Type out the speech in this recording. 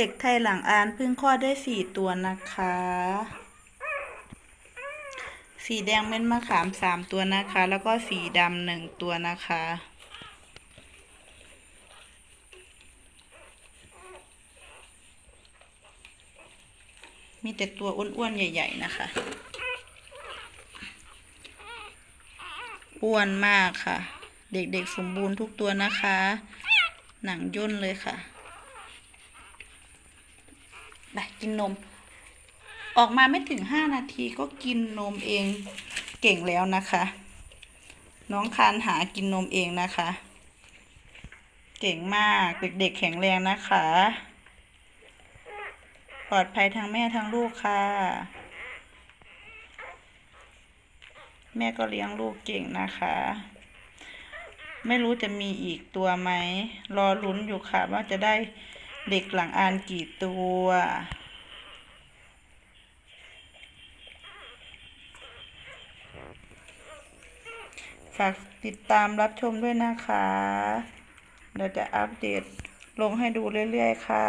เด็กไทยหลังอานเพิ่งคลอดได้สี่ตัวนะคะ สีแดงเม็ดมะขามสามตัวนะคะ แล้วก็สีดำหนึ่งตัวนะคะมีแต่ตัวอ้วนๆ ใหญ่ ๆ นะคะ อ้วนมากค่ะ เด็กๆ สมบูรณ์ทุกตัวนะคะ หนังย่นเลยค่ะ ไปกินนม ออกมาไม่ถึงห้านาทีก็กินนมเองเก่งแล้วนะคะ น้องคานหากินนมเองนะคะ เก่งมากเด็กๆแข็งแรงนะคะ ปลอดภัยทั้งแม่ทั้งลูกค่ะ แม่ก็เลี้ยงลูกเก่งนะคะไม่รู้จะมีอีกตัวไหม รอลุ้นอยู่ค่ะว่าจะได้ เด็กหลังอานกี่ตัว ฝากติดตามรับชมด้วยนะคะ เราจะอัปเดตลงให้ดูเรื่อย ๆ ค่ะ